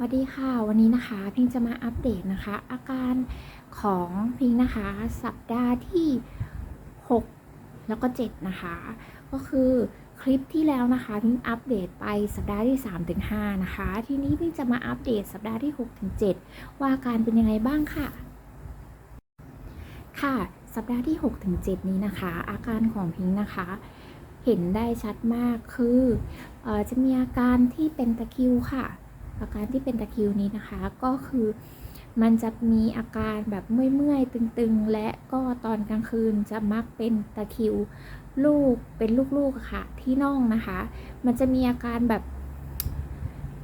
สวัสดีค่ะวันนี้นะคะพิงจะมาอัปเดตนะคะ อาการของพิงนะคะ สัปดาห์ที่ 6 แล้วก็ 7 นะคะ ก็คือคลิปที่แล้วนะคะพิงอัปเดตไปสัปดาห์ที่3-5นะคะ ทีนี้พิงจะมาอัปเดตสัปดาห์ที่6-7ว่าอาการเป็นยังไงบ้างค่ะ ค่ะ สัปดาห์ที่6-7นี้นะคะ อาการของพิงนะคะเห็นได้ชัดมากคืออจะมีอาการที่เป็นตะคิวค่ะ อาการที่เป็นตะคริวนี้นะคะก็คือมันจะมีอาการแบบเมื่อยๆ ตึงๆ และก็ตอนกลางคืนจะมักเป็นตะคริวลูกเป็นลูกๆค่ะที่น่องนะคะ มันจะมีอาการแบบ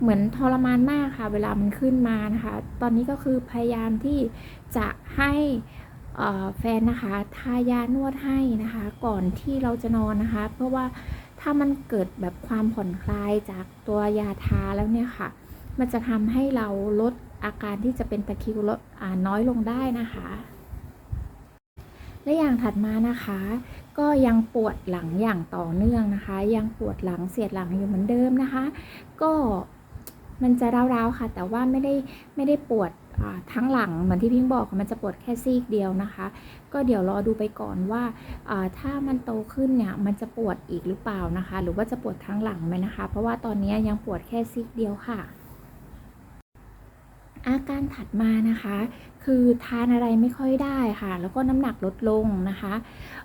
เหมือนทรมานมากค่ะ เวลามันขึ้นมานะคะ ตอนนี้ก็คือพยายามที่จะให้แฟนนะคะทายานวดให้นะคะ ก่อนที่เราจะนอนนะคะ เพราะว่าถ้ามันเกิดแบบความผ่อนคลายจากตัวยาทาแล้วเนี่ยค่ะ มันจะทำให้เราลดอาการที่จะเป็นตะคริวลดน้อยลงได้นะคะ และอย่างถัดมานะคะ ก็ยังปวดหลังอย่างต่อเนื่องนะคะ ยังปวดหลังเสียดหลังอยู่เหมือนเดิมนะคะ ก็มันจะร้าวๆค่ะ แต่ว่าไม่ได้ไม่ได้ปวดทั้งหลังเหมือนที่พิงบอกค่ะมันจะปวดแค่ซีกเดียวนะคะ ก็เดี๋ยวรอดูไปก่อนว่าอ่าถ้ามันโตขึ้นเนี่ยมันจะปวดอีกหรือเปล่านะคะ หรือว่าจะปวดทั้งหลังไหมนะคะ เพราะว่าตอนนี้ยังปวดแค่ซีกเดียวค่ะ อาการถัดมานะคะ คือทานอะไรไม่ค่อยได้ค่ะ แล้วก็น้ำหนักลดลงนะคะ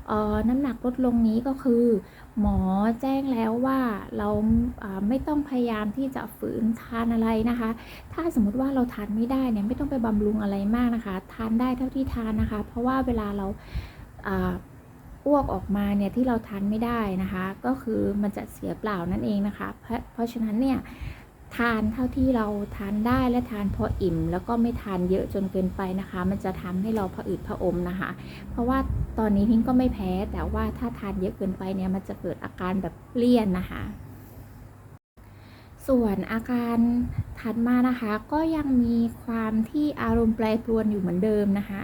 เอ่อน้ำหนักลดลงนี้ก็คือ หมอแจ้งแล้วว่าเราไม่ต้องพยายามที่จะฝืนทานอะไรนะคะ ถ้าสมมติว่าเราทานไม่ได้เนี่ยไม่ต้องไปบำรุงอะไรมากนะคะ ทานได้เท่าที่ทานนะคะ เพราะว่าเวลาเราอ่าอ้วกออกมาเนี่ยที่เราทานไม่ได้นะคะ ก็คือมันจะเสียเปล่านั่นเองนะคะ เพราะเพราะฉะนั้นเนี่ย ทานเท่าที่เราทานได้และทานพออิ่ม แล้วก็ไม่ทานเยอะจนเกินไปนะคะ มันจะทำให้เราผะอืดผะอมนะคะ เพราะว่าตอนนี้พิงก็ไม่แพ้แต่ว่าถ้าทานเยอะเกินไปเนี่ยมันจะเกิดอาการแบบเลี่ยนนะคะ ส่วนอาการถัดมานะคะก็ยังมีความที่อารมณ์แปรปรวนอยู่เหมือนเดิมนะคะ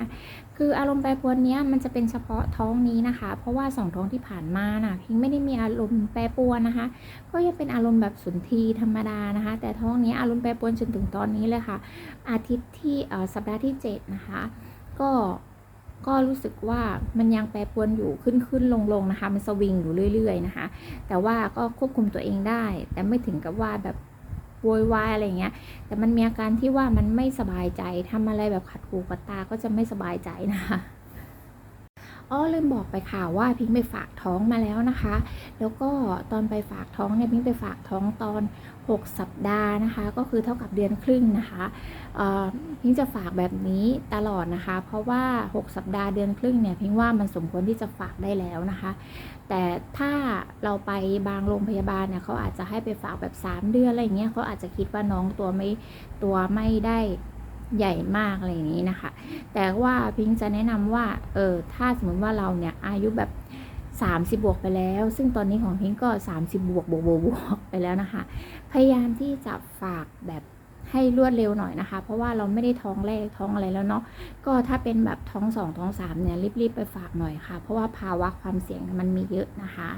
คืออารมณ์แปรปรวนนี้มันจะเป็นเฉพาะท้องนี้นะคะ เพราะว่าสองท้องที่ผ่านมาน่ะพิงไม่ได้มีอารมณ์แปรปรวนนะคะ ก็ยังเป็นอารมณ์แบบสุนทรีธรรมดานะคะ แต่ท้องนี้อารมณ์แปรปรวนจนถึงตอนนี้เลยค่ะ อาทิตย์ที่สัปดาห์ที่ 7 นะคะ ก็ ก็รู้สึกว่ามันยังแปรปรวนอยู่ขึ้นขึ้นลงลงนะคะ มันสวิงอยู่เรื่อย ๆ นะคะ แต่ว่าก็ควบคุมตัวเองได้ แต่ไม่ถึงกับว่าแบบโวยวายอะไรเงี้ย แต่มันมีอาการที่ว่ามันไม่สบายใจทำอะไรแบบขัดหูขัดตาก็จะไม่สบายใจนะคะ อ้อลืมบอกไปค่ะว่าพิงไปฝากท้องมาแล้วนะคะ แล้วก็ตอนไปฝากท้องเนี่ยพิงไปฝากท้องตอน 6 สัปดาห์นะคะ ก็คือเท่ากับเดือนครึ่งนะคะเอ่อพิงจะฝากแบบนี้ตลอดนะคะ เพราะว่า 6 สัปดาห์เดือนครึ่งเนี่ยพิงว่ามันสมควรที่จะฝากได้แล้วนะคะ แต่ถ้าเราไปบางโรงพยาบาลเนี่ยเขาอาจจะให้ไปฝากแบบ 3 เดือนอะไรเงี้ยเขาอาจจะคิดว่าน้องตัวไม่ตัวไม่ได้ ใหญ่มากอะไรอย่างนี้นะคะ แต่ว่าพิงจะแนะนำว่าเออถ้าสมมติว่าเราเนี่ยอายุแบบ 30 บวกไปแล้ว ซึ่งตอนนี้ของพิงก็ 30 บวกบวกบวกบวกไปแล้วนะคะ พยายามที่จะฝากแบบให้รวดเร็วหน่อยนะคะ เพราะว่าเราไม่ได้ท้องแรกท้องอะไรแล้วเนาะก็ถ้าเป็นแบบท้องสองท้องสามเนี่ยรีบๆไปฝากหน่อยค่ะ เพราะว่าภาวะความเสี่ยงมันมีเยอะนะคะ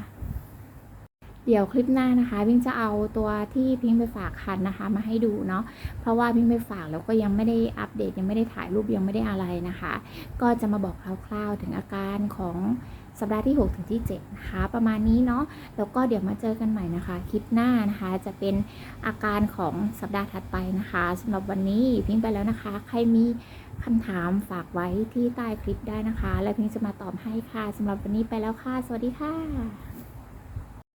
เดี๋ยวคลิปหน้านะคะพิงจะเอาตัวที่พิงไปฝากคันนะคะ มาให้ดูเนาะเพราะว่าพิงไปฝากแล้วก็ยังไม่ได้อัปเดตยังไม่ได้ถ่ายรูปยังไม่ได้อะไรนะคะ ก็จะมาบอกคร่าวๆถึงอาการของสัปดาห์ที่ 6 ถึงที่ 7 นะคะ ประมาณนี้เนาะแล้วก็เดี๋ยวมาเจอกันใหม่นะคะ คลิปหน้านะคะ จะเป็นอาการของสัปดาห์ถัดไปนะคะสำหรับวันนี้พิงไปแล้วนะคะ ใครมีคำถามฝากไว้ที่ใต้คลิปได้นะคะ และพิงจะมาตอบให้ค่ะสำหรับวันนี้ไปแล้วค่ะ สวัสดีค่ะ